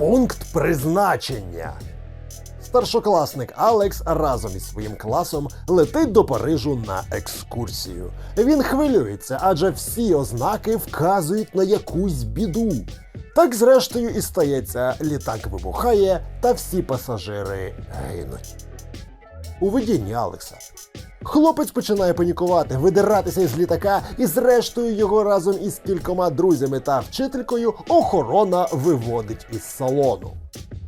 Пункт призначення. Старшокласник Алекс разом із своїм класом летить до Парижу на екскурсію. Він хвилюється, адже всі ознаки вказують на якусь біду. Так, зрештою, і стається, літак вибухає, та всі пасажири гинуть. У видінні Алекса. Хлопець починає панікувати, видиратися із літака, і зрештою його разом із кількома друзями та вчителькою охорона виводить із салону.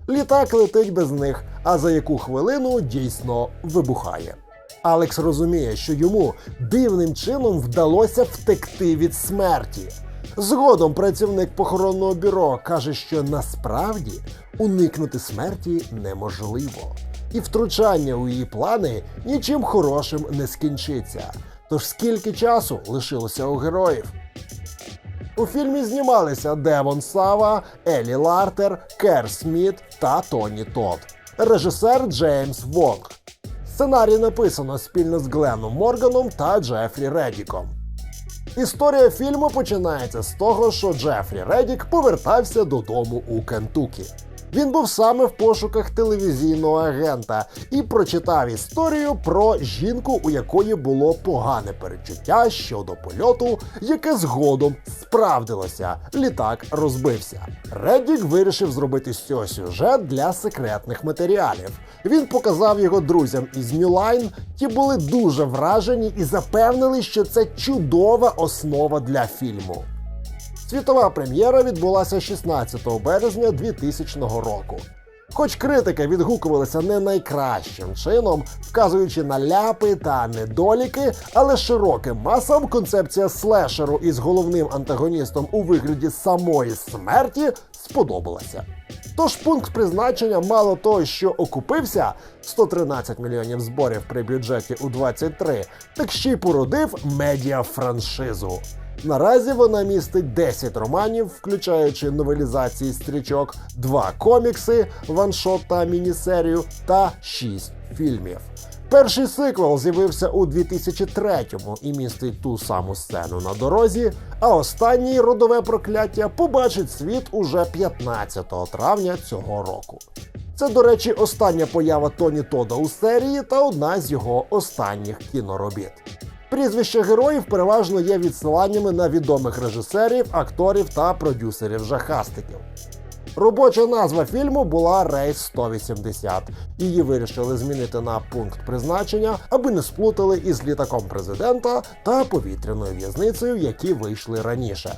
Літак летить без них, а за яку хвилину дійсно вибухає. Алекс розуміє, що йому дивним чином вдалося втекти від смерті. Згодом працівник похоронного бюро каже, що насправді уникнути смерті неможливо, і втручання у її плани нічим хорошим не скінчиться. Тож скільки часу лишилося у героїв? У фільмі знімалися Девон Сава, Елі Лартер, Кер Сміт та Тоні Тодд. Режисер Джеймс Вонг. Сценарій написано спільно з Гленном Морганом та Джефрі Редіком. Історія фільму починається з того, що Джефрі Редік повертався додому у Кентукі. Він був саме в пошуках телевізійного агента і прочитав історію про жінку, у якої було погане перечуття щодо польоту, яке згодом справдилося. Літак розбився. Реддік вирішив зробити з цього сюжет для секретних матеріалів. Він показав його друзям із Line, ті були дуже вражені і запевнили, що це чудова основа для фільму. Світова прем'єра відбулася 16 березня 2000 року. Хоч критики відгукувалися не найкращим чином, вказуючи на ляпи та недоліки, але широким масам концепція слешеру із головним антагоністом у вигляді самої смерті сподобалася. Тож пункт призначення мало того, що окупився 113 мільйонів зборів при бюджеті у 23, так ще й породив медіафраншизу. Наразі вона містить 10 романів, включаючи новелізації стрічок, 2 комікси, ваншот та мінісерію та 6 фільмів. Перший сиквел з'явився у 2003-му і містить ту саму сцену на дорозі, а останній родове прокляття побачить світ уже 15 травня цього року. Це, до речі, остання поява Тоні Тода у серії та одна з його останніх кіноробіт. Прізвища героїв переважно є відсиланнями на відомих режисерів, акторів та продюсерів жахастиків. Робоча назва фільму була Рейс 180. Її вирішили змінити на пункт призначення, аби не сплутали із літаком президента та повітряною в'язницею, які вийшли раніше.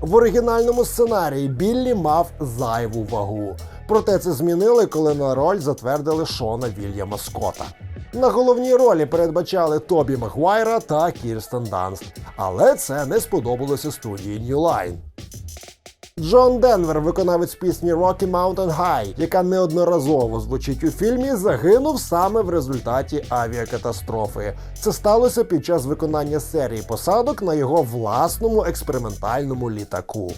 В оригінальному сценарії Біллі мав зайву вагу. Проте це змінили, коли на роль затвердили Шона Вільяма Скотта. На головній ролі передбачали Тобі Магуайра та Кірстен Данст, але це не сподобалося студії New Line. Джон Денвер, виконавець пісні Rocky Mountain High, яка неодноразово звучить у фільмі, загинув саме в результаті авіакатастрофи. Це сталося під час виконання серії посадок на його власному експериментальному літаку.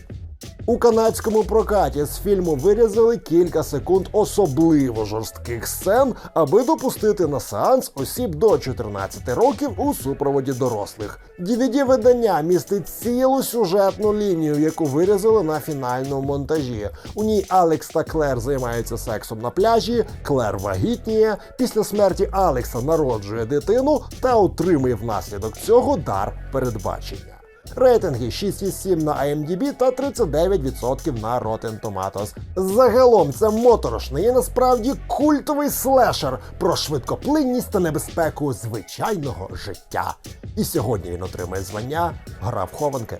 У канадському прокаті з фільму вирізали кілька секунд особливо жорстких сцен, аби допустити на сеанс осіб до 14 років у супроводі дорослих. dvd видання містить цілу сюжетну лінію, яку вирізали на фінальному монтажі. У ній Алекс та Клер займаються сексом на пляжі, Клер вагітніє. Після смерті Алекса народжує дитину та отримує внаслідок цього дар передбачення. Рейтинги 6,7 на IMDb та 39% на Rotten Tomatoes. Загалом це моторошний і насправді культовий слешер про швидкоплинність та небезпеку звичайного життя. І сьогодні він отримає звання Гра в хованки.